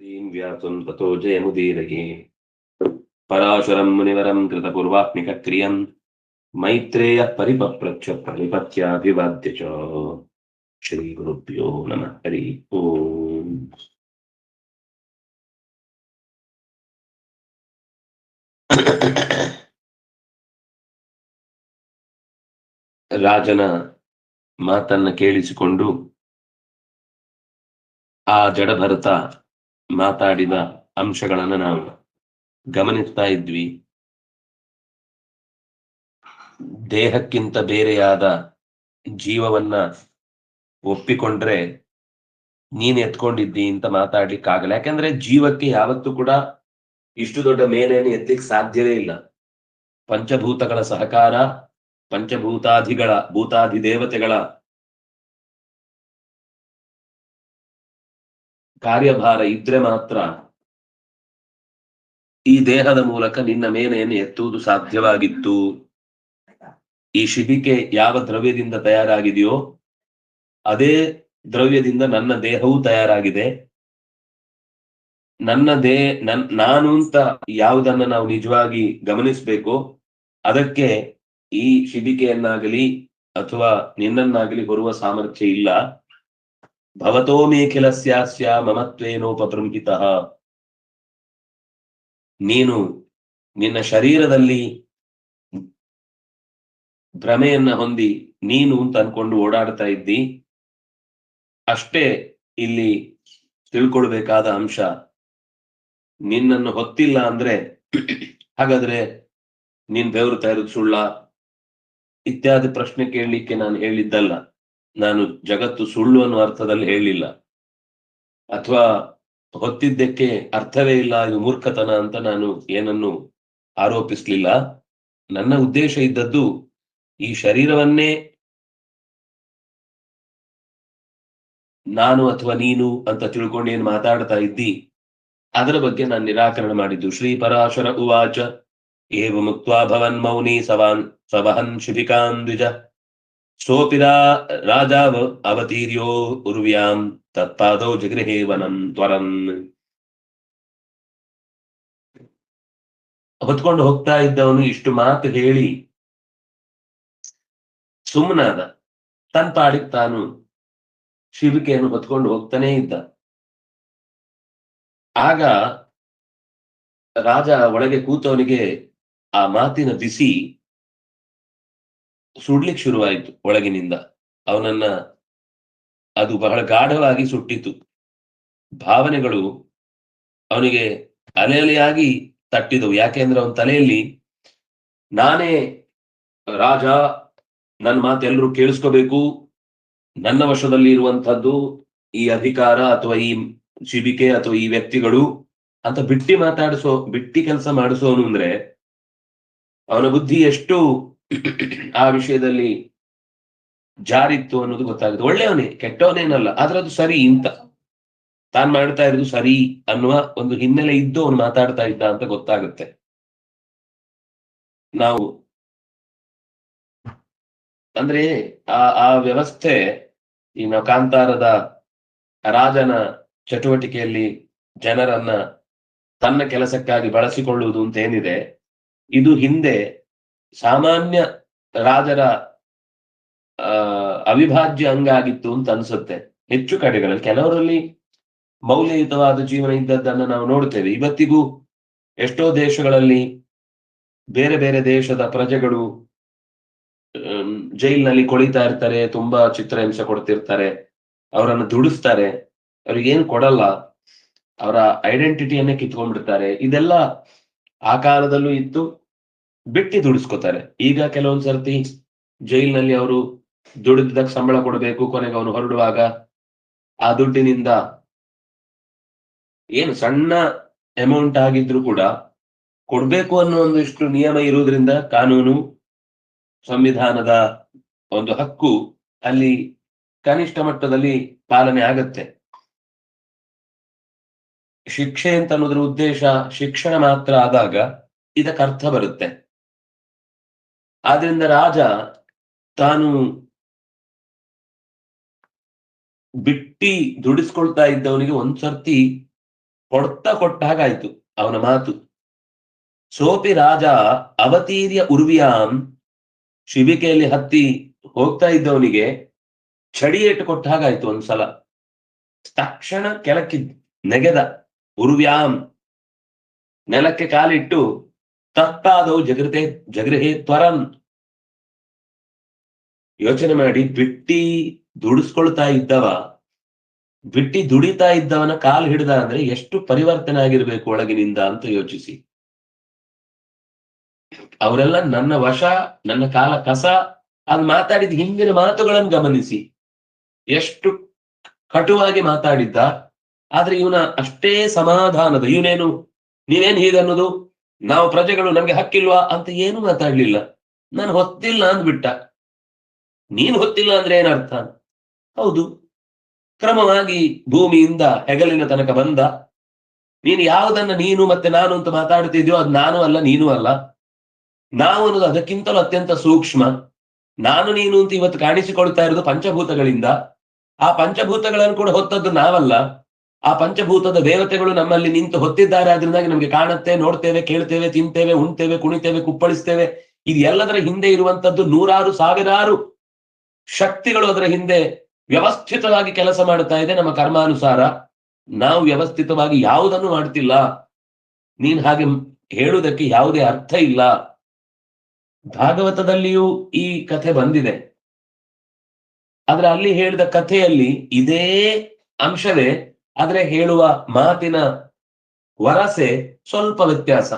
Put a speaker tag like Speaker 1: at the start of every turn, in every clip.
Speaker 1: श्रीं व्यासं ततो जयमुदीरये पराशरं मुनिवरं कृतपूर्वात्मिकक्रियं मैत्रेयः परिपप्रच्छ प्रणिपत्याभिवाद्य च श्रीगुरुभ्यो नमः हरि ओम् ರಾಜನ ಮಾತನ್ನ ಕೇಳಿಸಿಕೊಂಡು ಆ ಜಡಭರತ ಮಾತಾಡಿದ ಅಂಶಗಳನ್ನು ನಾವು ಗಮನಿಸ್ತಾ ಇದ್ವಿ. ದೇಹಕ್ಕಿಂತ ಬೇರೆಯಾದ ಜೀವವನ್ನ ಒಪ್ಪಿಕೊಂಡ್ರೆ ನೀನ್ ಎತ್ಕೊಂಡಿದ್ದಿ ಅಂತ ಮಾತಾಡ್ಲಿಕ್ಕಾಗಲ್ಲ. ಯಾಕಂದ್ರೆ ಜೀವಕ್ಕೆ ಯಾವತ್ತೂ ಕೂಡ ಇಷ್ಟು ದೊಡ್ಡ ಮೇಲೆಯನ್ನು ಎತ್ತಲಿಕ್ಕೆ ಸಾಧ್ಯವೇ ಇಲ್ಲ. ಪಂಚಭೂತಗಳ ಸಹಕಾರ ಪಂಚಭೂತಾಧಿಗಳ ಭೂತಾಧಿ ಕಾರ್ಯಭಾರ ಇದ್ರೆ ಮಾತ್ರ ಈ ದೇಹದ ಮೂಲಕ ನಿನ್ನ ಮೇನೆಯನ್ನು ಎತ್ತುವುದು ಸಾಧ್ಯವಾಗಿತ್ತು. ಈ ಶಿಬಿಕೆ ಯಾವ ದ್ರವ್ಯದಿಂದ ತಯಾರಾಗಿದೆಯೋ ಅದೇ ದ್ರವ್ಯದಿಂದ ನನ್ನ ದೇಹವೂ ತಯಾರಾಗಿದೆ. ನನ್ನ ದೇ, ನನ್, ನಾನು ಅಂತ ಯಾವುದನ್ನ ನಾವು ನಿಜವಾಗಿ ಗಮನಿಸ್ಬೇಕು ಅದಕ್ಕೆ ಈ ಶಿಬಿಕೆಯನ್ನಾಗಲಿ ಅಥವಾ ನಿನ್ನನ್ನಾಗಲಿ ಬರುವ ಸಾಮರ್ಥ್ಯ ಇಲ್ಲ. ಭವತೋ ಮೇಖಿಲಸ್ಯಾಸ್ಯ ಮಮತ್ವೇನೋಪತೃಂಹಿತ ನೀನು ನಿನ್ನ ಶರೀರದಲ್ಲಿ ಭ್ರಮೆಯನ್ನ ಹೊಂದಿ ನೀನು ಅಂತ ಅನ್ಕೊಂಡು ಓಡಾಡ್ತಾ ಇದ್ದಿ, ಅಷ್ಟೇ ಇಲ್ಲಿ ತಿಳ್ಕೊಳ್ಬೇಕಾದ ಅಂಶ, ನಿನ್ನನ್ನು ಹೊತ್ತಿಲ್ಲ ಅಂದ್ರೆ, ಹಾಗಾದ್ರೆ ನೀನ್ ಬೆವರು ಇರೋದು ಸುಳ್ಳ ಇತ್ಯಾದಿ ಪ್ರಶ್ನೆ ಕೇಳಲಿಕ್ಕೆ ನಾನು ಹೇಳಿದ್ದಲ್ಲ. ನಾನು ಜಗತ್ತು ಸುಳ್ಳು ಅನ್ನೋ ಅರ್ಥದಲ್ಲಿ ಹೇಳಿಲ್ಲ. ಅಥವಾ ಹೊತ್ತಿದ್ದಕ್ಕೆ ಅರ್ಥವೇ ಇಲ್ಲ, ಇದು ಮೂರ್ಖತನ ಅಂತ ನಾನು ಏನನ್ನು ಆರೋಪಿಸ್ಲಿಲ್ಲ. ನನ್ನ ಉದ್ದೇಶ ಇದ್ದದ್ದು ಈ ಶರೀರವನ್ನೇ ನಾನು ಅಥವಾ ನೀನು ಅಂತ ತಿಳ್ಕೊಂಡು ಏನು ಮಾತಾಡ್ತಾ ಇದ್ದಿ, ಅದರ ಬಗ್ಗೆ ನಾನು ನಿರಾಕರಣೆ ಮಾಡಿದ್ದು. ಶ್ರೀ ಪರಾಶರ ಉವಾಚ ಏವ ಮುಕ್ತ ಭವನ್ ಮೌನಿ ಸವಾನ್, ಸವಹನ್ ಶಿಬಿಕಾಂ ದ್ವಿಜ. ಸೋಪಿ ರಾಜ ಅವತೀರ್ಯೋ ಉರ್ವ್ಯಾಂ ತತ್ಪಾದೋ ಜಗೃಹೇ ವನಂ ತ್ವರನ್ ಹೊತ್ಕೊಂಡು ಹೋಗ್ತಾ ಇದ್ದವನು ಇಷ್ಟು ಮಾತು ಹೇಳಿ ಸುಮ್ಮನಾದ ತನ್ ಪಾಡಿಗೆ ತಾನು ಶಿಬಿಕೆಯನ್ನು ಹೊತ್ಕೊಂಡು ಹೋಗ್ತಾನೇ ಇದ್ದ. ಆಗ ರಾಜ ಒಳಗೆ ಕೂತವನಿಗೆ ಆ ಮಾತಿನ ಬಿಸಿ ಸುಡ್ಲಿಕ್ಕೆ ಶುರುವಾಯಿತು ಒಳಗಿನಿಂದ. ಅವನನ್ನ ಅದು ಬಹಳ ಗಾಢವಾಗಿ ಸುಟ್ಟಿತು. ಭಾವನೆಗಳು ಅವನಿಗೆ ಅಲೆ ಅಲೆಯಾಗಿ ತಟ್ಟಿದವು ಯಾಕೆಂದ್ರೆ ಅವನ ತಲೆಯಲ್ಲಿ, ನಾನೇ ರಾಜ ನನ್ನ ಮಾತು ಎಲ್ಲರೂ ಕೇಳಿಸ್ಕೋಬೇಕು. ನನ್ನ ವಶದಲ್ಲಿ ಇರುವಂತಹದ್ದು ಈ ಅಧಿಕಾರ ಅಥವಾ ಈ ಶಿಬಿಕೆ ಅಥವಾ ಈ ವ್ಯಕ್ತಿಗಳು ಅಂತ ಬಿಟ್ಟಿ ಮಾತಾಡಿಸೋ, ಬಿಟ್ಟಿ ಕೆಲಸ ಮಾಡಿಸೋನು ಅಂದ್ರೆ ಅವನ ಬುದ್ಧಿ ಎಷ್ಟು ಆ ವಿಷಯದಲ್ಲಿ ಜಾರಿತ್ತು ಅನ್ನೋದು ಗೊತ್ತಾಗುತ್ತೆ. ಒಳ್ಳೆಯವನೇ ಕೆಟ್ಟವನೇನಲ್ಲ ಆದ್ರೆ ಅದು ಸರಿ ಇಂತ ತಾನ್ ಮಾಡ್ತಾ ಇರೋದು ಸರಿ ಅನ್ನುವ ಒಂದು ಹಿನ್ನೆಲೆ ಇದ್ದು ಅವನು ಮಾತಾಡ್ತಾ ಇದ್ದ ಅಂತ ಗೊತ್ತಾಗುತ್ತೆ. ನಾವು ಅಂದ್ರೆ ಆ ಆ ವ್ಯವಸ್ಥೆ, ಈ ನಾವು ಕಾಂತಾರದ ರಾಜನ ಚಟುವಟಿಕೆಯಲ್ಲಿ ಜನರನ್ನ ತನ್ನ ಕೆಲಸಕ್ಕಾಗಿ ಬಳಸಿಕೊಳ್ಳುವುದು ಅಂತ ಏನಿದೆ, ಇದು ಹಿಂದೆ ಸಾಮಾನ್ಯ ರಾಜರ ಅವಿಭಾಜ್ಯ ಅಂಗ ಆಗಿತ್ತು ಅಂತ ಅನ್ಸುತ್ತೆ. ಹೆಚ್ಚು ಕಡೆಗಳಲ್ಲಿ. ಕೆಲವರಲ್ಲಿ ಮೌಲ್ಯಯುತವಾದ ಜೀವನ ಇದ್ದದ್ದನ್ನು ನಾವು ನೋಡ್ತೇವೆ. ಇವತ್ತಿಗೂ ಎಷ್ಟೋ ದೇಶಗಳಲ್ಲಿ ಬೇರೆ ಬೇರೆ ದೇಶದ ಪ್ರಜೆಗಳು ಜೈಲ್ನಲ್ಲಿ ಕೊಳಿತಾ ಇರ್ತಾರೆ, ತುಂಬಾ ಚಿತ್ರಹಿಂಸೆ ಕೊಡ್ತಿರ್ತಾರೆ, ಅವರನ್ನು ದುಡಿಸ್ತಾರೆ ಅವ್ರಿಗೇನು ಕೊಡಲ್ಲ, ಅವರ ಐಡೆಂಟಿಟಿಯನ್ನೇ ಕಿತ್ಕೊಂಡ್ಬಿಡ್ತಾರೆ. ಇದೆಲ್ಲ ಆ ಕಾಲದಲ್ಲೂ ಇತ್ತು. ಬಿಟ್ಟಿ ದುಡಿಸ್ಕೋತಾರೆ. ಈಗ ಕೆಲವೊಂದ್ ಸರ್ತಿ ಜೈಲ್ನಲ್ಲಿ ಅವರು ದುಡಿದಾಗ ಸಂಬಳ ಕೊಡಬೇಕು, ಕೊನೆಗೆ ಅವನು ಹೊರಡುವಾಗ ಆ ದುಡ್ಡಿನಿಂದ ಏನು ಸಣ್ಣ ಅಮೌಂಟ್ ಆಗಿದ್ರು ಕೂಡ ಕೊಡ್ಬೇಕು ಅನ್ನೋ ಒಂದಿಷ್ಟು ನಿಯಮ ಇರುವುದರಿಂದ ಕಾನೂನು ಸಂವಿಧಾನದ ಒಂದು ಹಕ್ಕು ಅಲ್ಲಿ ಕನಿಷ್ಠ ಮಟ್ಟದಲ್ಲಿ ಪಾಲನೆ ಆಗತ್ತೆ. ಶಿಕ್ಷೆ ಅಂತ ಅನ್ನೋದ್ರ ಉದ್ದೇಶ ಶಿಕ್ಷಣ ಮಾತ್ರ ಆದಾಗ ಇದಕ್ಕೆ ಅರ್ಥ ಬರುತ್ತೆ. ಆದ್ರಿಂದ ರಾಜ ತಾನು ಬಿಟ್ಟಿ ದುಡಿಸ್ಕೊಳ್ತಾ ಇದ್ದವನಿಗೆ ಒಂದ್ಸರ್ತಿ ಕೊಡ್ತಾ ಕೊಟ್ಟ ಹಾಗಾಯ್ತು ಅವನ ಮಾತು. ಸೋಪಿ ರಾಜ ಅವತೀರ್ಯ ಉರ್ವಿಯಾಂ ಶಿಬಿಕೆಯಲ್ಲಿ ಹತ್ತಿ ಹೋಗ್ತಾ ಇದ್ದವನಿಗೆ ಚಡಿಯೇಟು ಕೊಟ್ಟ ಹಾಗಾಯ್ತು ಒಂದ್ಸಲ. ತಕ್ಷಣ ಕೆಳಕ್ಕಿದ್ ನೆಗೆದ ಉರ್ವ್ಯಾಂ ನೆಲಕ್ಕೆ ಕಾಲಿಟ್ಟು ತತ್ತಾದವು ಜಗೃತೆ, ಜಗೃಹೆ ತ್ವರನ್ ಯೋಚನೆ ಮಾಡಿ, ಬಿಟ್ಟಿ ದುಡಿಸ್ಕೊಳ್ತಾ ಇದ್ದವ, ಬಿಟ್ಟಿ ದುಡಿತಾ ಇದ್ದವನ ಕಾಲು ಹಿಡಿದ ಅಂದ್ರೆ ಎಷ್ಟು ಪರಿವರ್ತನೆ ಆಗಿರ್ಬೇಕು ಒಳಗಿನಿಂದ ಅಂತ ಯೋಚಿಸಿ. ಅವರೆಲ್ಲ ನನ್ನ ವಶ, ನನ್ನ ಕಾಲ ಕಸ, ಅದ್ ಮಾತಾಡಿದ ಹಿಂದಿನ ಮಾತುಗಳನ್ನು ಗಮನಿಸಿ. ಎಷ್ಟು ಕಟುವಾಗಿ ಮಾತಾಡಿದ್ದ, ಆದ್ರೆ ಇವನ ಅಷ್ಟೇ ಸಮಾಧಾನದ, ಇವನೇನು ನೀವೇನ್ ಹೀಗನ್ನೋದು? ನಾವು ಪ್ರಜೆಗಳು ನಮ್ಗೆ ಹಕ್ಕಿಲ್ವಾ ಅಂತ ಏನು ಮಾತಾಡ್ಲಿಲ್ಲ. ನಾನು ಹೊತ್ತಿಲ್ಲ ಅಂದ್ಬಿಟ್ಟ. ನೀನು ಹೊತ್ತಿಲ್ಲ ಅಂದ್ರೆ ಏನರ್ಥ ಹೌದು. ಕ್ರಮವಾಗಿ ಭೂಮಿಯಿಂದ ಹೆಗಲಿನ ತನಕ ಬಂದ. ನೀನು ಯಾವುದನ್ನ ನೀನು ಮತ್ತೆ ನಾನು ಅಂತ ಮಾತಾಡ್ತಿದ್ಯೋ ಅದು ನಾನು ಅಲ್ಲ, ನೀನು ಅಲ್ಲ. ನಾವು ಅನ್ನೋದು ಅದಕ್ಕಿಂತಲೂ ಅತ್ಯಂತ ಸೂಕ್ಷ್ಮ. ನಾನು ನೀನು ಅಂತ ಇವತ್ತು ಕಾಣಿಸಿಕೊಳ್ತಾ ಇರೋದು ಪಂಚಭೂತಗಳಿಂದ. ಆ ಪಂಚಭೂತಗಳನ್ನು ಕೂಡ ಹೊತ್ತದ್ದು ನಾವಲ್ಲ. ಆ ಪಂಚಭೂತದ ದೇವತೆಗಳು ನಮ್ಮಲ್ಲಿ ನಿಂತು ಹೊತ್ತಿದ್ದಾರೆ. ಅದರಿಂದಾಗಿ ನಮ್ಗೆ ಕಾಣುತ್ತೆ ನೋಡ್ತೇವೆ, ಕೇಳ್ತೇವೆ, ತಿಂತೇವೆ, ಉಣ್ತೇವೆ, ಕುಣಿತೇವೆ, ಕುಪ್ಪಳಿಸ್ತೇವೆ. ಇದು ಎಲ್ಲದರ ಹಿಂದೆ ಇರುವಂತದ್ದು ನೂರಾರು, ಸಾವಿರಾರು ಶಕ್ತಿಗಳು ಅದರ ಹಿಂದೆ ವ್ಯವಸ್ಥಿತವಾಗಿ ಕೆಲಸ ಮಾಡ್ತಾ ಇದೆ. ನಮ್ಮ ಕರ್ಮಾನುಸಾರ ನಾವು ವ್ಯವಸ್ಥಿತವಾಗಿ ಯಾವುದನ್ನು ಮಾಡ್ತಿಲ್ಲ, ನೀನ್ ಹಾಗೆ ಹೇಳುವುದಕ್ಕೆ ಯಾವುದೇ ಅರ್ಥ ಇಲ್ಲ. ಭಾಗವತದಲ್ಲಿಯೂ ಈ ಕಥೆ ಬಂದಿದೆ. ಆದ್ರೆ ಅಲ್ಲಿ ಹೇಳಿದ ಕಥೆಯಲ್ಲಿ ಇದೇ ಅಂಶವೇ ಆದ್ರೆ ಹೇಳುವ ಮಾತಿನ ವರಸೆ ಸ್ವಲ್ಪ ವ್ಯತ್ಯಾಸ.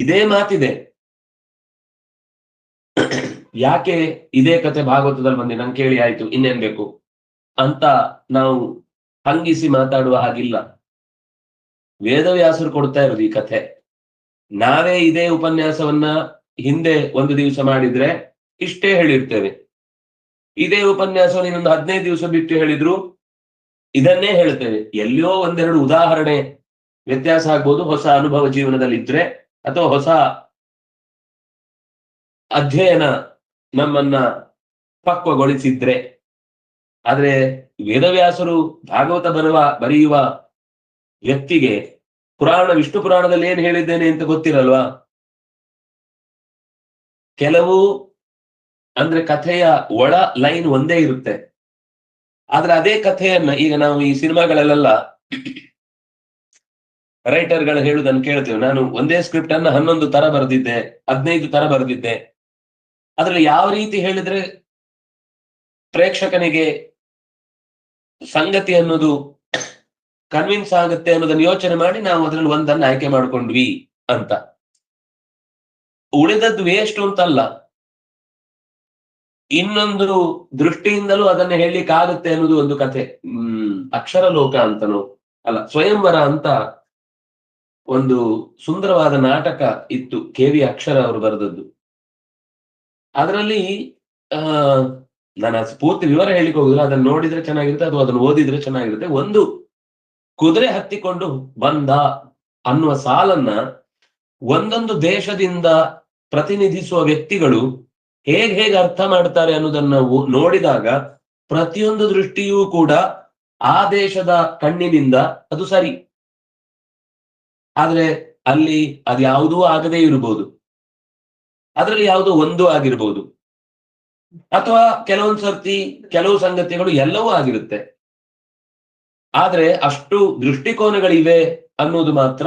Speaker 1: ಇದೇ ಮಾತಿದೆ. ಯಾಕೆ ಇದೇ ಕಥೆ ಭಾಗವತದಲ್ಲಿ ಬಂದಿ ನಂಗೆ ಕೇಳಿ ಆಯ್ತು, ಇನ್ನೇನ್ ಬೇಕು? ಅಂತ ನಾವು ಹಂಗಿಸಿ ಮಾತಾಡುವ ಹಾಗಿಲ್ಲ. ವೇದವ್ಯಾಸರು ಕೊಡ್ತಾ ಇರೋದು ಈ ಕಥೆ. ನಾವೇ ಇದೇ ಉಪನ್ಯಾಸವನ್ನ ಹಿಂದೆ ಒಂದು ದಿವಸ ಮಾಡಿದ್ರೆ ಇಷ್ಟೇ ಹೇಳಿರ್ತೇವೆ. ಇದೇ ಉಪನ್ಯಾಸವನ್ನು ಇನ್ನೊಂದು ಹದಿನೈದು ದಿವಸ ಬಿಟ್ಟು ಹೇಳಿದ್ರು ಇದನ್ನೇ ಹೇಳ್ತೇವೆ. ಎಲ್ಲಿಯೋ ಒಂದೆರಡು ಉದಾಹರಣೆ ವ್ಯತ್ಯಾಸ ಆಗ್ಬೋದು. ಹೊಸ ಅನುಭವ ಜೀವನದಲ್ಲಿ ಇದ್ರೆ ಅಥವಾ ಹೊಸ ಅಧ್ಯಯನ ನಮ್ಮನ್ನ ಪಕ್ವಗೊಳಿಸಿದ್ರೆ. ಆದ್ರೆ ವೇದವ್ಯಾಸರು ಭಾಗವತ ಬರುವ, ಬರೆಯುವ ವ್ಯಕ್ತಿಗೆ ಪುರಾಣ, ವಿಷ್ಣು ಪುರಾಣದಲ್ಲಿ ಏನ್ ಹೇಳಿದ್ದೇನೆ ಅಂತ ಗೊತ್ತಿರಲ್ವಾ? ಕೆಲವು ಅಂದ್ರೆ ಕಥೆಯ ಒಳ ಲೈನ್ ಒಂದೇ ಇರುತ್ತೆ. ಆದ್ರೆ ಅದೇ ಕಥೆಯನ್ನ ಈಗ ನಾವು ಈ ಸಿನಿಮಾಗಳಲ್ಲೆಲ್ಲ ರೈಟರ್ಗಳು ಹೇಳುದನ್ನು ಕೇಳ್ತೇವೆ. ನಾನು ಒಂದೇ ಸ್ಕ್ರಿಪ್ಟ್ ಅನ್ನ ಹನ್ನೊಂದು ತರ ಬರೆದಿದ್ದೆ, ಹದಿನೈದು ತರ ಬರೆದಿದ್ದೆ. ಅದ್ರಲ್ಲಿ ಯಾವ ರೀತಿ ಹೇಳಿದ್ರೆ ಪ್ರೇಕ್ಷಕನಿಗೆ ಸಂಗತಿ ಅನ್ನೋದು ಕನ್ವಿನ್ಸ್ ಆಗುತ್ತೆ ಅನ್ನೋದನ್ನ ಯೋಚನೆ ಮಾಡಿ ನಾವು ಅದ್ರಲ್ಲಿ ಒಂದನ್ನ ಆಯ್ಕೆ ಮಾಡ್ಕೊಂಡ್ವಿ ಅಂತ. ಉಳಿದದ್ದು ವೇಸ್ಟ್ ಅಂತಲ್ಲ. ಇನ್ನೊಂದು ದೃಷ್ಟಿಯಿಂದಲೂ ಅದನ್ನು ಹೇಳಲಿಕ್ಕೆ ಆಗುತ್ತೆ ಅನ್ನೋದು ಒಂದು ಕಥೆ. ಹ್ಮ್ ಅಕ್ಷರ ಲೋಕ ಅಂತನೋ, ಅಲ್ಲ, ಸ್ವಯಂವರ ಅಂತ ಒಂದು ಸುಂದರವಾದ ನಾಟಕ ಇತ್ತು ಕೆ ವಿ ಅಕ್ಷರ ಅವರು ಬರೆದದ್ದು. ಅದರಲ್ಲಿ, ಆ, ನಾನು ಸ್ಫೂರ್ತಿ ವಿವರ ಹೇಳಿಕ್ ಹೋಗುದಿಲ್ಲ, ಅದನ್ನ ನೋಡಿದ್ರೆ ಚೆನ್ನಾಗಿರುತ್ತೆ, ಅಥವಾ ಅದನ್ನ ಓದಿದ್ರೆ ಚೆನ್ನಾಗಿರುತ್ತೆ. ಒಂದು ಕುದುರೆ ಹತ್ತಿಕೊಂಡು ಬಂದ ಅನ್ನುವ ಸಾಲನ್ನ ಒಂದೊಂದು ದೇಶದಿಂದ ಪ್ರತಿನಿಧಿಸುವ ವ್ಯಕ್ತಿಗಳು ಹೇಗ್ ಹೇಗೆ ಅರ್ಥ ಮಾಡ್ತಾರೆ ಅನ್ನೋದನ್ನ ನೋಡಿದಾಗ ಪ್ರತಿಯೊಂದು ದೃಷ್ಟಿಯೂ ಕೂಡ ಆ ದೇಶದ ಕಣ್ಣಿನಿಂದ ಅದು ಸರಿ. ಆದ್ರೆ ಅಲ್ಲಿ ಅದ್ಯಾವುದೂ ಆಗದೇ ಇರಬಹುದು ಅದರಲ್ಲಿ ಯಾವುದೋ ಒಂದು ಆಗಿರ್ಬೋದು. ಅಥವಾ ಕೆಲವೊಂದು ಸರ್ತಿ ಕೆಲವು ಸಂಗತಿಗಳು ಎಲ್ಲವೂ ಆಗಿರುತ್ತೆ. ಆದ್ರೆ ಅಷ್ಟು ದೃಷ್ಟಿಕೋನಗಳಿವೆ ಅನ್ನೋದು ಮಾತ್ರ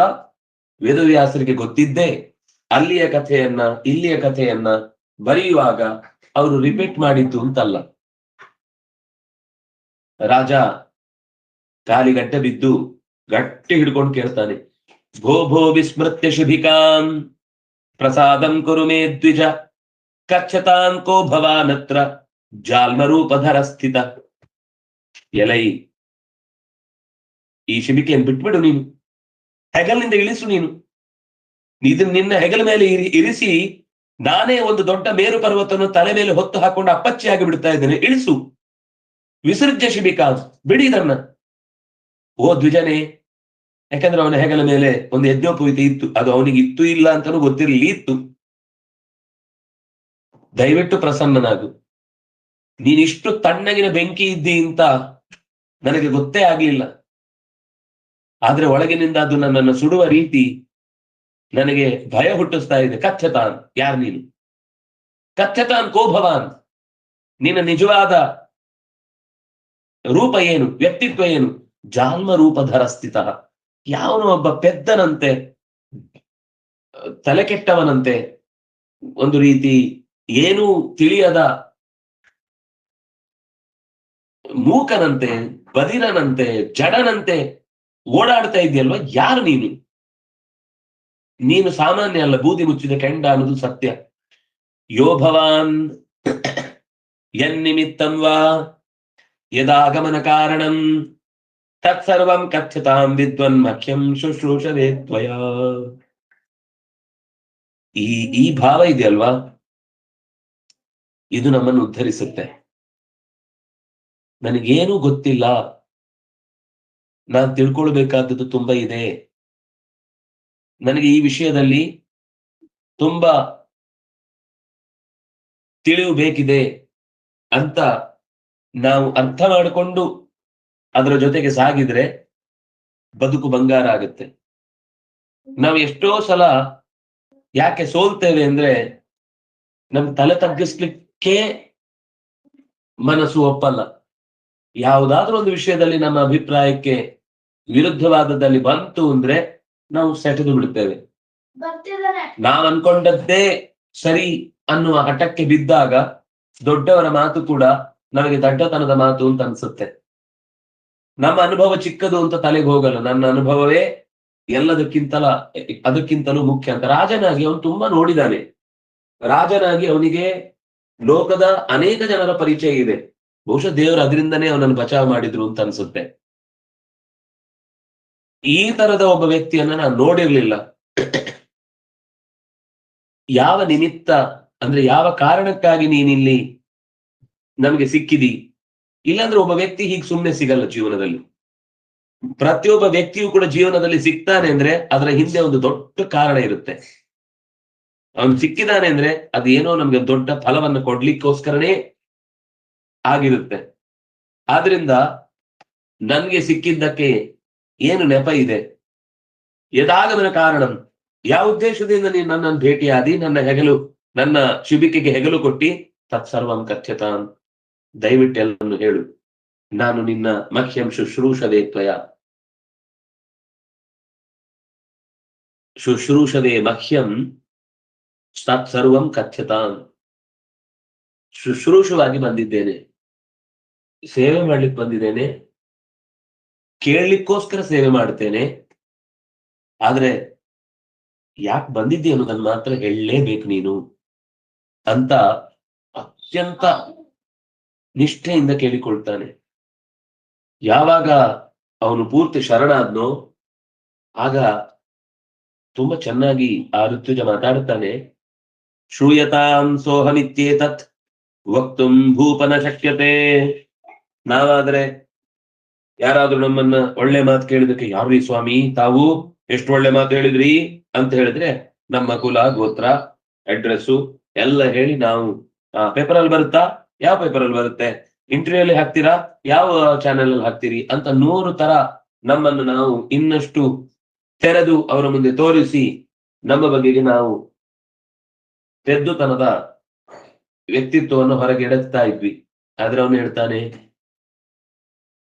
Speaker 1: ವೇದವ್ಯಾಸರಿಗೆ ಗೊತ್ತಿದ್ದೇ. ಅಲ್ಲಿಯ ಕಥೆಯನ್ನ, ಇಲ್ಲಿಯ ಕಥೆಯನ್ನ ಬರೆಯುವಾಗ ಅವರು ರಿಪೀಟ್ ಮಾಡಿದ್ದು ಅಂತಲ್ಲ. ರಾಜ ಕಾಲಿಗಡ್ಡ ಬಿದ್ದು ಗಟ್ಟಿ ಹಿಡ್ಕೊಂಡು ಕೇಳ್ತಾನೆ, ಭೋ ಭೋ ವಿಸ್ಮೃತ್ಯ ಶುಭಿಕಾಂ, ಪ್ರಸಾದಂ ಕುರು ಮೇ ದ್ವಿಜ ಕಚ್ಚತಾಂ ಕೋ ಭವಾನತ್ರ ಜಾಲ್ಮರೂಪಧರ ಸ್ಥಿತ. ಎಲೈ, ಈ ಶಿಬಿಕೆಯನ್ನು ಬಿಟ್ಬಿಡು ನೀನು. ಹೆಗಲಿನಿಂದ ಇಳಿಸು ನೀನು. ಇದನ್ನ ನಿನ್ನ ಹೆಗಲ ಮೇಲೆ ಇರಿ- ಇರಿಸಿ ನಾನೇ ಒಂದು ದೊಡ್ಡ ಮೇರು ಪರ್ವತವನ್ನು ತಲೆ ಮೇಲೆ ಹೊತ್ತು ಹಾಕೊಂಡು ಅಪ್ಪಚ್ಚಿಯಾಗಿ ಬಿಡ್ತಾ ಇದ್ದೇನೆ. ಇಳಿಸು. ವಿಸರ್ಜ ಶಿಬಿಕಾ ಬಿಡಿ ಇದನ್ನ. ಓ ದ್ವಿಜನೇ, ಯಾಕಂದ್ರೆ ಅವನ ಹೆಗಲ ಮೇಲೆ ಒಂದು ಯಜ್ಞೋಪವಿತಿ ಇತ್ತು. ಅದು ಅವನಿಗೆ ಇತ್ತು ಇಲ್ಲ ಅಂತಲೂ ಗೊತ್ತಿರಲಿ ಇತ್ತು. ದಯವಿಟ್ಟು ಪ್ರಸನ್ನನಾಗು. ನೀನಿಷ್ಟು ತಣ್ಣಗಿನ ಬೆಂಕಿ ಇದ್ದಿ ಅಂತ ನನಗೆ ಗೊತ್ತೇ ಆಗ್ಲಿಲ್ಲ. ಆದ್ರೆ ಒಳಗಿನಿಂದ ಅದು ನನ್ನನ್ನು ಸುಡುವ ರೀತಿ ನನಗೆ ಭಯ ಹುಟ್ಟಿಸ್ತಾ ಇದೆ. ಕಥ್ಯತಾನ್ ಯಾರು ನೀನು? ಕಥ್ಯತಾನ್ ಕೋ ಭವಾನ್ ನಿನ್ನ ನಿಜವಾದ ರೂಪ ಏನು? ವ್ಯಕ್ತಿತ್ವ ಏನು? ಜಾಲ್ಮ ರೂಪಧರ ಸ್ಥಿತ ಯಾವನು ಒಬ್ಬ ಪೆದ್ದನಂತೆ, ತಲೆ ಕೆಟ್ಟವನಂತೆ, ಒಂದು ರೀತಿ ಏನೂ ತಿಳಿಯದ ಮೂಕನಂತೆ, ಬದಿರನಂತೆ, ಜಡನಂತೆ ಓಡಾಡ್ತಾ ಇದೆಯಲ್ವ? ಯಾರು ನೀನು? ನೀನು ಸಾಮಾನ್ಯ ಅಲ್ಲ, ಬೂದಿ ಮುಚ್ಚಿದ ಕೆಂಡ ಅನ್ನೋದು ಸತ್ಯ. ಯೋ ಭವಾನ್, ಯನ್ನಿಮಿತ್ತಂ ವಾ ಯದಾಗಮನ ಕಾರಣಂ, ತತ್ಸರ್ವಂ ಕಥ್ಯತಾಂ ವಿದ್ವನ್ ಮಖ್ಯಂ ಶುಶ್ರೂಷವೇ ತ್ವಯ. ಈ ಈ ಭಾವ ಇದೆಯಲ್ವಾ? ಇದು ನಮ್ಮನ್ನು ಉದ್ಧರಿಸುತ್ತೆ. ನನಗೇನು ಗೊತ್ತಿಲ್ಲ. ನಾನು ತಿಳ್ಕೊಳ್ಬೇಕಾದದ್ದು ತುಂಬಾ ಇದೆ. ನನಗೆ ಈ ವಿಷಯದಲ್ಲಿ ತುಂಬಾ ತಿಳಿವು ಬೇಕಿದೆ ಅಂತ ನಾವು ಅರ್ಥ ಮಾಡಿಕೊಂಡು ಅದರ ಜೊತೆಗೆ ಸಾಗಿದ್ರೆ ಬದುಕು ಬಂಗಾರ ಆಗುತ್ತೆ. ನಾವು ಎಷ್ಟೋ ಸಲ ಯಾಕೆ ಸೋಲ್ತೇವೆ ಅಂದ್ರೆ ನಮ್ ತಲೆ ತಗ್ಗಿಸ್ಲಿಕ್ಕೆ ಮನಸ್ಸು ಒಪ್ಪಲ್ಲ. ಯಾವುದಾದ್ರೂ ಒಂದು ವಿಷಯದಲ್ಲಿ ನಮ್ಮ ಅಭಿಪ್ರಾಯಕ್ಕೆ ವಿರುದ್ಧವಾದದಲ್ಲಿ ಬಂತು ಅಂದ್ರೆ ನಾವು ಸೆಟೆದು
Speaker 2: ಬಿಡುತ್ತೇವೆ.
Speaker 1: ನಾವು ಅನ್ಕೊಂಡದ್ದೇ ಸರಿ ಅನ್ನುವ ಹಠಕ್ಕೆ ಬಿದ್ದಾಗ ದೊಡ್ಡವರ ಮಾತು ಕೂಡ ನಮಗೆ ದಡ್ಡತನದ ಮಾತು ಅಂತ ಅನ್ಸುತ್ತೆ. ನಮ್ಮ ಅನುಭವ ಚಿಕ್ಕದು ಅಂತ ತಲೆಗೆ ಹೋಗಲ್ಲ. ನನ್ನ ಅನುಭವವೇ ಎಲ್ಲದಕ್ಕಿಂತಲ ಅದಕ್ಕಿಂತಲೂ ಮುಖ್ಯ ಅಂತ. ರಾಜನಾಗಿ ಅವನು ತುಂಬಾ ನೋಡಿದಾನೆ. ರಾಜನಾಗಿ ಅವನಿಗೆ ಲೋಕದ ಅನೇಕ ಜನರ ಪರಿಚಯ ಇದೆ. ಬಹುಶಃ ದೇವರು ಅದರಿಂದನೇ ಅವನನ್ನು ಬಚಾವ್ ಮಾಡಿದ್ರು ಅಂತ ಅನ್ಸುತ್ತೆ. ಈ ತರದ ಒಬ್ಬ ವ್ಯಕ್ತಿಯನ್ನ ನಾನು ನೋಡಿರ್ಲಿಲ್ಲ. ಯಾವ ನಿಮಿತ್ತ, ಅಂದ್ರೆ ಯಾವ ಕಾರಣಕ್ಕಾಗಿ ನೀನಿಲ್ಲಿ ನಮಗೆ ಸಿಕ್ಕಿದಿ? ಇಲ್ಲಾಂದ್ರೆ ಒಬ್ಬ ವ್ಯಕ್ತಿ ಹೀಗೆ ಸುಮ್ಮನೆ ಸಿಗಲ್ಲ ಜೀವನದಲ್ಲಿ. ಪ್ರತಿಯೊಬ್ಬ ವ್ಯಕ್ತಿಯು ಕೂಡ ಜೀವನದಲ್ಲಿ ಸಿಗ್ತಾನೆ ಅಂದ್ರೆ ಅದರ ಹಿಂದೆ ಒಂದು ದೊಡ್ಡ ಕಾರಣ ಇರುತ್ತೆ. ಅವನು ಸಿಕ್ಕಿದಾನೆ ಅಂದ್ರೆ ಅದೇನೋ ನಮ್ಗೆ ದೊಡ್ಡ ಫಲವನ್ನು ಕೊಡ್ಲಿಕ್ಕೋಸ್ಕರನೇ ಆಗಿರುತ್ತೆ. ಆದ್ರಿಂದ, ನನ್ಗೆ ಸಿಕ್ಕಿದ್ದಕ್ಕೆ ಏನು ನೆಪ ಇದೆ? ಯದಾಗಮನ ಕಾರಣ ಯಾವ ಉದ್ದೇಶದಿಂದ ನೀನು ನನ್ನನ್ನು ಭೇಟಿಯಾದಿ? ನನ್ನ ಹೆಗಲು, ನನ್ನ ಶಿಬಿಕೆಗೆ ಹೆಗಲು ಕೊಟ್ಟಿ? ತತ್ಸರ್ವಂ ಕಥ್ಯತಾನ್. ದಯವಿಟ್ಟು ಎಲ್ಲವನ್ನು ಹೇಳು. ನಾನು ನಿನ್ನ ಮಹ್ಯಂ ಶುಶ್ರೂಷದೆ ತ್ವಯ. ಶುಶ್ರೂಷದೆ ಮಹ್ಯಂ ತತ್ಸರ್ವಂ ಕಥ್ಯತಾನ್. ಶುಶ್ರೂಷವಾಗಿ ಬಂದಿದ್ದೇನೆ. ಸೇವೆ ಮಾಡ್ಲಿಕ್ಕೆ ಬಂದಿದ್ದೇನೆ. ಕೇಳಲಿಕ್ಕೋಸ್ಕರ ಸೇವೆ ಮಾಡ್ತೇನೆ. ಆದ್ರೆ ಯಾಕೆ ಬಂದಿದ್ದಿ ಅನ್ನೋದನ್ನ ಮಾತ್ರ ಹೇಳಲೇಬೇಕು ನೀನು ಅಂತ ಅತ್ಯಂತ ನಿಷ್ಠೆಯಿಂದ ಕೇಳಿಕೊಳ್ತಾನೆ. ಯಾವಾಗ ಅವನು ಪೂರ್ತಿ ಶರಣಾದ್ನೋ ಆಗ ತುಂಬಾ ಚೆನ್ನಾಗಿ ಆ ಋತುಜ ಮಾತಾಡ್ತಾನೆ. ಶ್ರೂಯತಾಂ ಸೋಹಮಿತ್ಯೇತತ್ ವಕ್ತುಂ ಭೂಪನ ಶಕ್ಯತೆ ನಾವಾದ್ರೆ ಯಾರಾದ್ರೂ ನಮ್ಮನ್ನ ಒಳ್ಳೆ ಮಾತು ಕೇಳಿದಕ್ಕೆ ಯಾರು ಸ್ವಾಮಿ? ತಾವು ಎಷ್ಟು ಒಳ್ಳೆ ಮಾತು ಹೇಳಿದ್ರಿ ಅಂತ ಹೇಳಿದ್ರೆ ನಮ್ಮ ಕುಲ, ಗೋತ್ರ, ಅಡ್ರೆಸ್ಸು ಎಲ್ಲ ಹೇಳಿ ನಾವು ಪೇಪರ್ ಅಲ್ಲಿ ಬರುತ್ತಾ? ಯಾವ ಪೇಪರ್ ಅಲ್ಲಿ ಬರುತ್ತೆ? ಇಂಟರ್ವ್ಯೂ ಅಲ್ಲಿ ಹಾಕ್ತೀರಾ? ಯಾವ ಚಾನೆಲ್ ಅಲ್ಲಿ ಹಾಕ್ತೀರಿ? ಅಂತ ನೂರು ತರ ನಮ್ಮನ್ನು ನಾವು ಇನ್ನಷ್ಟು ತೆರೆದು ಅವರ ಮುಂದೆ ತೋರಿಸಿ ನಮ್ಮ ಬಗೆಗೆ ನಾವು ತೆದ್ದುತನದ ವ್ಯಕ್ತಿತ್ವವನ್ನು ಹೊರಗೆ ಎಳೆಸ್ತಾ ಇದ್ವಿ. ಆದ್ರೆ ಅವನು ಹೇಳ್ತಾನೆ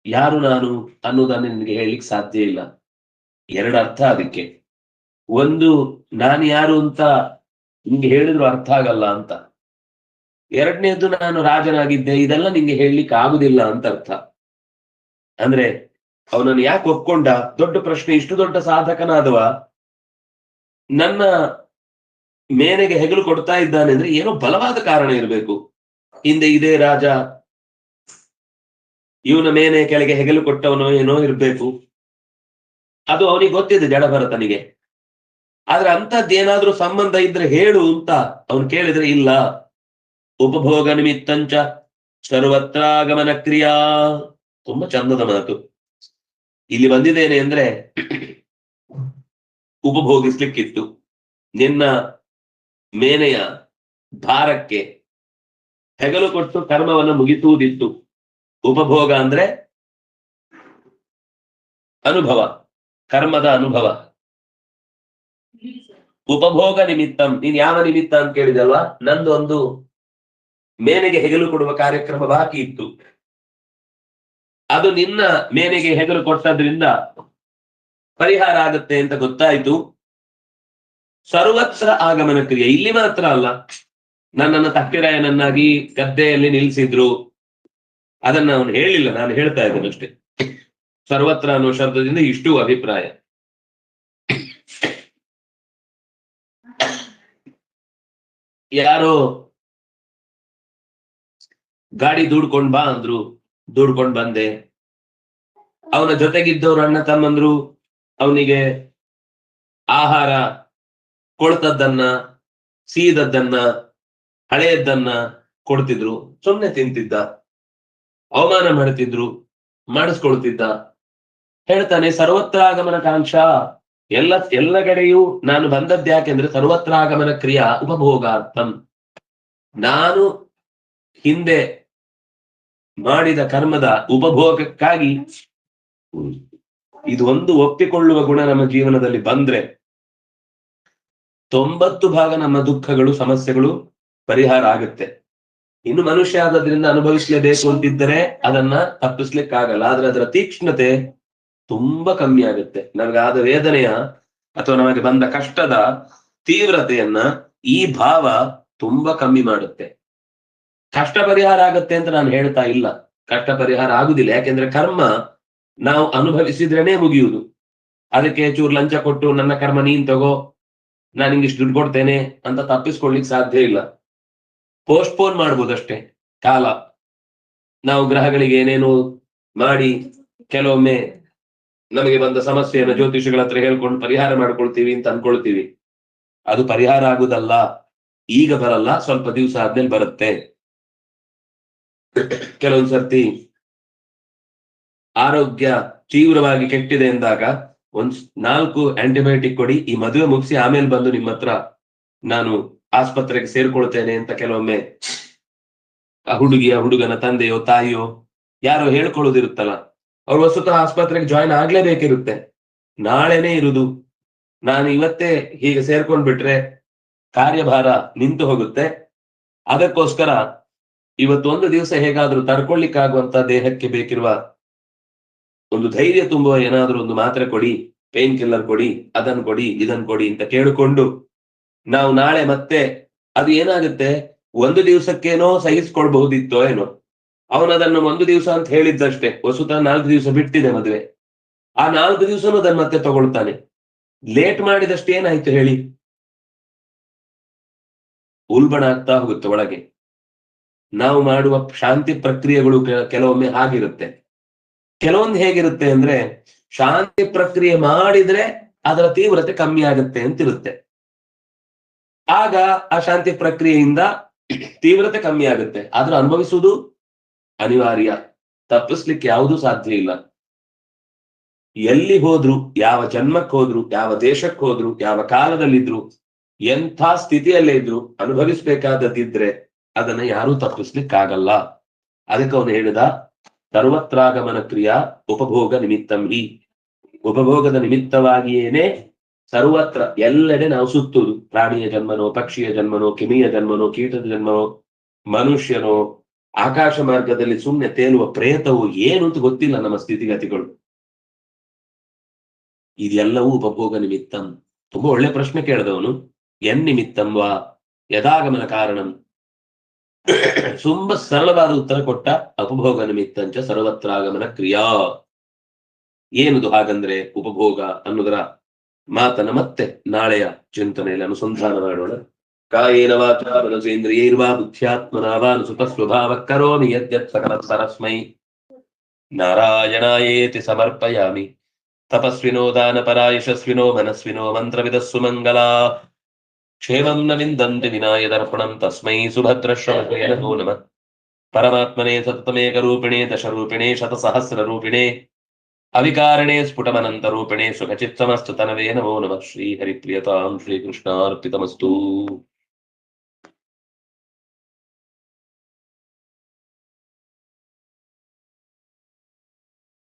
Speaker 1: ಯಾರು ನಾನು ಅನ್ನೋದನ್ನ ನಿನಗೆ ಹೇಳಲಿಕ್ಕೆ ಸಾಧ್ಯ ಇಲ್ಲ. ಎರಡು ಅರ್ಥ ಅದಕ್ಕೆ. ಒಂದು, ನಾನು ಯಾರು ಅಂತ ನಿಂಗೆ ಹೇಳಿದ್ರು ಅರ್ಥ ಆಗಲ್ಲ ಅಂತ. ಎರಡನೇದು, ನಾನು ರಾಜನಾಗಿದ್ದೆ, ಇದೆಲ್ಲ ನಿಂಗೆ ಹೇಳಲಿಕ್ಕೆ ಆಗುದಿಲ್ಲ ಅಂತ ಅರ್ಥ. ಅಂದ್ರೆ, ಅವನನ್ನು ಯಾಕೆ ಒಪ್ಕೊಂಡ? ದೊಡ್ಡ ಪ್ರಶ್ನೆ, ಇಷ್ಟು ದೊಡ್ಡ ಸಾಧಕನಾದವ, ನನ್ನ ಮೇನೆಗೆ ಹೆಗಲು ಕೊಡ್ತಾ ಇದ್ದಾನೆ ಅಂದ್ರೆ ಏನೋ ಬಲವಾದ ಕಾರಣ ಇರಬೇಕು. ಹಿಂದೆ ಇದೇ ರಾಜ ಇವನ ಮೇನೆ ಕೆಳಗೆ ಹೆಗಲು ಕೊಟ್ಟವನು ಏನೋ ಇರ್ಬೇಕು. ಅದು ಅವನಿಗೆ ಗೊತ್ತಿದೆ ಜಡಭರತನಿಗೆ. ಆದ್ರೆ ಅಂತದ್ದೇನಾದ್ರೂ ಸಂಬಂಧ ಇದ್ರೆ ಹೇಳು ಅಂತ ಅವನು ಕೇಳಿದ್ರೆ ಇಲ್ಲ. ಉಪಭೋಗ ನಿಮಿತ್ತಂಚ ಸರ್ವತ್ರಾಗಮನ ಕ್ರಿಯಾ. ತುಂಬಾ ಚಂದದ ಮಾತು. ಇಲ್ಲಿ ಬಂದಿದ್ದೇನೆ ಅಂದ್ರೆ ಉಪಭೋಗಿಸ್ಲಿಕ್ಕಿತ್ತು. ನಿನ್ನ ಮೇನೆಯ ಭಾರಕ್ಕೆ ಹೆಗಲು ಕೊಟ್ಟು ಕರ್ಮವನ್ನು ಮುಗಿಸುವುದಿತ್ತು. ಉಪಭೋಗ ಅಂದ್ರೆ ಅನುಭವ, ಕರ್ಮದ ಅನುಭವ. ಉಪಭೋಗ ನಿಮಿತ್ತಂ. ನೀನ್ ಯಾವ ನಿಮಿತ್ತ ಅಂತ ಕೇಳಿದಲ್ವಾ ನಂದು ಒಂದು ಮೇನೆಗೆ ಹೆಗಲು ಕೊಡುವ ಕಾರ್ಯಕ್ರಮ ಬಾಕಿ ಇತ್ತು. ಅದು ನಿನ್ನ ಮೇನೆಗೆ ಹೆಗಲು ಕೊಟ್ಟದ್ರಿಂದ ಪರಿಹಾರ ಆಗುತ್ತೆ ಅಂತ ಗೊತ್ತಾಯ್ತು. ಸರ್ವತ್ರ ಆಗಮನ ಕ್ರಿಯೆ. ಇಲ್ಲಿ ಮಾತ್ರ ಅಲ್ಲ, ನನ್ನನ್ನು ತಪ್ಪಿರಾಯನನ್ನಾಗಿ ಗದ್ದೆಯಲ್ಲಿ ನಿಲ್ಲಿಸಿದ್ರು. ಅದನ್ನ ಅವನು ಹೇಳಿಲ್ಲ, ನಾನು ಹೇಳ್ತಾ ಇದ್ದೇನೆ ಅಷ್ಟೇ. ಸರ್ವತ್ರ ಅನ್ನೋ ಶಬ್ದದಿಂದ ಇಷ್ಟು ಅಭಿಪ್ರಾಯ. ಯಾರೋ ಗಾಡಿ ದೂಡ್ಕೊಂಡ್ ಬಾ ಅಂದ್ರು, ದೂಡ್ಕೊಂಡ್ ಬಂದೆ. ಅವನ ಜೊತೆಗಿದ್ದವ್ರು ಅಣ್ಣ ತಮ್ಮಂದ್ರು, ಅವನಿಗೆ ಆಹಾರ ಕೊಳ್ತದ್ದನ್ನ ಸೀದದ್ದನ್ನ, ಹಳೆಯದ್ದನ್ನ ಕೊಡ್ತಿದ್ರು. ಸುಮ್ನೆ ತಿಂತಿದ್ದ. ಅವಮಾನ ಮಾಡ್ತಿದ್ರು ಮಾಡಿಸ್ಕೊಳ್ತಿದ್ದ. ಹೇಳ್ತಾನೆ ಸರ್ವತ್ರ ಆಗಮನ ಕಾಂಕ್ಷ ಎಲ್ಲ ಎಲ್ಲ ಕಡೆಯೂ ನಾನು ಬಂದದ್ದು ಯಾಕೆಂದ್ರೆ ಸರ್ವತ್ರ ಆಗಮನ ಕ್ರಿಯಾ ಉಪಭೋಗಾರ್ಥಂ ನಾನು ಹಿಂದೆ ಮಾಡಿದ ಕರ್ಮದ ಉಪಭೋಗಕ್ಕಾಗಿ ಇದು ಒಂದು ಒಪ್ಪಿಕೊಳ್ಳುವ ಗುಣ ನಮ್ಮ ಜೀವನದಲ್ಲಿ ಬಂದ್ರೆ ತೊಂಬತ್ತು ಭಾಗ ನಮ್ಮ ದುಃಖಗಳು, ಸಮಸ್ಯೆಗಳು ಪರಿಹಾರ ಆಗುತ್ತೆ. ಇನ್ನು ಮನುಷ್ಯ ಆದದ್ರಿಂದ ಅನುಭವಿಸಲೇಬೇಕು ಅಂತಿದ್ದರೆ ಅದನ್ನ ತಪ್ಪಿಸ್ಲಿಕ್ಕಾಗಲ್ಲ. ಆದ್ರೆ ಅದರ ತೀಕ್ಷ್ಣತೆ ತುಂಬಾ ಕಮ್ಮಿ ಆಗುತ್ತೆ. ನಮಗಾದ ವೇದನೆಯ ಅಥವಾ ನಮಗೆ ಬಂದ ಕಷ್ಟದ ತೀವ್ರತೆಯನ್ನ ಈ ಭಾವ ತುಂಬಾ ಕಮ್ಮಿ ಮಾಡುತ್ತೆ. ಕಷ್ಟ ಪರಿಹಾರ ಆಗುತ್ತೆ ಅಂತ ನಾನು ಹೇಳ್ತಾ ಇಲ್ಲ. ಕಷ್ಟ ಪರಿಹಾರ ಆಗುದಿಲ್ಲ. ಯಾಕೆಂದ್ರೆ ಕರ್ಮ ನಾವು ಅನುಭವಿಸಿದ್ರೇನೆ ಮುಗಿಯುವುದು ಅದಕ್ಕೆ ಚೂರು ಲಂಚ ಕೊಟ್ಟು ನನ್ನ ಕರ್ಮ ನೀನ್ ತಗೋ, ನಾನು ನಿಂಗೆ ಇಷ್ಟು ದುಡ್ಡು ಕೊಡ್ತೇನೆ ಅಂತ ತಪ್ಪಿಸ್ಕೊಳ್ಲಿಕ್ಕೆ ಸಾಧ್ಯ ಇಲ್ಲ. ಪೋಸ್ಟ್ಪೋನ್ ಮಾಡ್ಬೋದಷ್ಟೇ, ಕಾಲ. ನಾವು ಗ್ರಹಗಳಿಗೆ ಏನೇನು ಮಾಡಿ, ಕೆಲವೊಮ್ಮೆ ನಮಗೆ ಬಂದ ಸಮಸ್ಯೆಯನ್ನು ಜ್ಯೋತಿಷಿಗಳ ಹತ್ರ ಹೇಳ್ಕೊಂಡು ಪರಿಹಾರ ಮಾಡ್ಕೊಳ್ತೀವಿ ಅಂತ ಅನ್ಕೊಳ್ತೀವಿ. ಅದು ಪರಿಹಾರ ಆಗುದಲ್ಲ, ಈಗ ಬರಲ್ಲ, ಸ್ವಲ್ಪ ದಿವಸ ಆದ್ಮೇಲೆ ಬರುತ್ತೆ. ಕೆಲವೊಂದ್ ಸರ್ತಿ ಆರೋಗ್ಯ ತೀವ್ರವಾಗಿ ಕೆಟ್ಟಿದೆ ಎಂದಾಗ ಒಂದ್ ನಾಲ್ಕು ಆಂಟಿಬಯೋಟಿಕ್ ಕೊಡಿ, ಈ ಮದುವೆ ಮುಗಿಸಿ ಆಮೇಲೆ ಬಂದು ನಿಮ್ಮ ನಾನು ಆಸ್ಪತ್ರೆಗೆ ಸೇರ್ಕೊಳ್ತೇನೆ ಅಂತ ಕೆಲವೊಮ್ಮೆ ಆ ಹುಡುಗಿಯ, ಹುಡುಗನ ತಂದೆಯೋ, ತಾಯಿಯೋ ಯಾರೋ ಹೇಳ್ಕೊಳ್ಳೋದಿರುತ್ತಲ್ಲ. ಅವ್ರು ವಸ್ತುತಃ ಆಸ್ಪತ್ರೆಗೆ ಜಾಯಿನ್ ಆಗ್ಲೇಬೇಕಿರುತ್ತೆ. ನಾಳೆನೇ ಇರುದು. ನಾನು ಇವತ್ತೇ ಹೀಗೆ ಸೇರ್ಕೊಂಡ್ ಬಿಟ್ರೆ ಕಾರ್ಯಭಾರ ನಿಂತು ಹೋಗುತ್ತೆ. ಅದಕ್ಕೋಸ್ಕರ ಇವತ್ತೊಂದು ದಿವಸ ಹೇಗಾದ್ರೂ ತಡ್ಕೊಳ್ಳಿಕ್ಕಾಗುವಂತ ದೇಹಕ್ಕೆ ಬೇಕಿರುವ ಒಂದು ಧೈರ್ಯ ತುಂಬುವ ಏನಾದ್ರೂ ಒಂದು ಮಾತ್ರೆ ಕೊಡಿ ಪೇನ್ ಕಿಲ್ಲರ್ ಕೊಡಿ ಅದನ್ ಕೊಡಿ ಇದನ್ ಕೊಡಿ ಅಂತ ಕೇಳಿಕೊಂಡು ನಾವು ನಾಳೆ ಮತ್ತೆ ಅದು ಏನಾಗುತ್ತೆ? ಒಂದು ದಿವಸಕ್ಕೇನೋ ಸಹಿಸ್ಕೊಳ್ಬಹುದಿತ್ತೋ ಏನೋ. ಅವನದನ್ನು ಒಂದು ದಿವಸ ಅಂತ ಹೇಳಿದ್ದಷ್ಟೇ. ವಸುತ ನಾಲ್ಕು ದಿವಸ ಬಿಟ್ಟಿದೆ ಮದುವೆ. ಆ ನಾಲ್ಕು ದಿವಸನೂ ಅದನ್ನ ಮತ್ತೆ ತಗೊಳ್ತಾನೆ. ಲೇಟ್ ಮಾಡಿದಷ್ಟು ಏನಾಯ್ತು ಹೇಳಿ? ಉಲ್ಬಣ ಆಗ್ತಾ ಹೋಗುತ್ತೆ ಒಳಗೆ. ನಾವು ಮಾಡುವ ಶಾಂತಿ ಪ್ರಕ್ರಿಯೆಗಳು ಕೆಲವೊಮ್ಮೆ ಆಗಿರುತ್ತೆ ಕೆಲವೊಂದು ಹೇಗಿರುತ್ತೆ ಅಂದ್ರೆ, ಶಾಂತಿ ಪ್ರಕ್ರಿಯೆ ಮಾಡಿದ್ರೆ ಅದರ ತೀವ್ರತೆ ಕಮ್ಮಿ ಆಗುತ್ತೆ ಅಂತಿರುತ್ತೆ. ಆಗ ಆ ಶಾಂತಿ ಪ್ರಕ್ರಿಯೆಯಿಂದ ತೀವ್ರತೆ ಕಮ್ಮಿ ಆಗುತ್ತೆ. ಆದ್ರೂ ಅನುಭವಿಸುವುದು ಅನಿವಾರ್ಯ. ತಪ್ಪಿಸ್ಲಿಕ್ಕೆ ಯಾವುದೂ ಸಾಧ್ಯ ಇಲ್ಲ. ಎಲ್ಲಿ ಹೋದ್ರು, ಯಾವ ಜನ್ಮಕ್ಕೆ ಹೋದ್ರು, ಯಾವ ದೇಶಕ್ಕೆ ಹೋದ್ರು, ಯಾವ ಕಾಲದಲ್ಲಿದ್ರು, ಎಂಥ ಸ್ಥಿತಿಯಲ್ಲೇ ಇದ್ರು, ಅನುಭವಿಸ್ಬೇಕಾದದ್ದಿದ್ರೆ ಅದನ್ನ ಯಾರೂ ತಪ್ಪಿಸ್ಲಿಕ್ಕಾಗಲ್ಲ. ಅದಕ್ಕೆ ಅವನು ಹೇಳಿದ, ಸರ್ವತ್ರಾಗಮನ ಕ್ರಿಯಾ ಉಪಭೋಗ ನಿಮಿತ್ತಂ ಹಿ. ಉಪಭೋಗದ ನಿಮಿತ್ತವಾಗಿಯೇನೆ ಸರ್ವತ್ರ ಎಲ್ಲೆಡೆ ನಾವು ಸುತ್ತುವುದು. ಪ್ರಾಣಿಯ ಜನ್ಮನೋ, ಪಕ್ಷಿಯ ಜನ್ಮನೋ, ಕಿಮಿಯ ಜನ್ಮನೋ, ಕೀಟದ ಜನ್ಮನೋ, ಮನುಷ್ಯನೋ, ಆಕಾಶ ಮಾರ್ಗದಲ್ಲಿ ಸುಮ್ಮನೆ ತೇಲುವ ಪ್ರೇತವು ಏನು ಅಂತ ಗೊತ್ತಿಲ್ಲ ನಮ್ಮ ಸ್ಥಿತಿಗತಿಗಳು. ಇದೆಲ್ಲವೂ ಉಪಭೋಗ ನಿಮಿತ್ತಂ. ತುಂಬಾ ಒಳ್ಳೆ ಪ್ರಶ್ನೆ ಕೇಳಿದವನು. ಎನ್ ನಿಮಿತ್ತಂವಾ ಯದಾಗಮನ ಕಾರಣಂ. ತುಂಬಾ ಸರಳವಾದ ಉತ್ತರ ಕೊಟ್ಟ. ಉಪಭೋಗ ನಿಮಿತ್ತಂಚ ಸರ್ವತ್ರಾಗಮನ ಕ್ರಿಯಾ. ಏನದು ಹಾಗಂದ್ರೆ ಉಪಭೋಗ ಅನ್ನೋದರ ಮಾತನ್ನ ಮತ್ತೆ ನಾಳೆಯ ಚಿಂತನೆಯಲ್ಲಿ ಅನುಸಂಧಾನ ಮಾಡೋಣ. ಕಾಯೇನ ವಾಚ ಮನಸೇಂದ್ರಿಯೈರ್ವಾ ಬುದ್ಧ್ಯಾತ್ಮನಾ ಸುತ ಸ್ವಭಾವ ಕರೋಮಿ ಯದ್ಯತ್ ಸಕಲ ಸರಸ್ಮೈ. ನಾರಾಯಣಾಯೇತಿ ಸಮರ್ಪಯಾಮಿ. ತಪಸ್ವಿನೋ ದಾನ ಪರಾಯಶಸ್ವಿನೋ ಮನಸ್ವಿನೋ ಮಂತ್ರವಿದ ಸುಮಂಗಲ. ಕ್ಷೇಮಂ ನ ವಿಂದಂತಿ ವಿನಾಯ ದರ್ಪಣಂ ತಸ್ಮೈ ಸುಭದ್ರಶ್ರಮತೆ ನಮೋ ಪರಮಾತ್ಮನೆ ಸತತಮೇಕರೂಪಿಣೆ ದಶರೂಪಿಣೆ ಶತಸಹಸ್ರರೂಪಿಣೆ అవికారణే స్ఫుటమనంత రూపిణే సుఖచిత్తమస్తు తనవే నమో నమ. శ్రీహరిప్రియతాం శ్రీకృష్ణార్పితమస్తూ.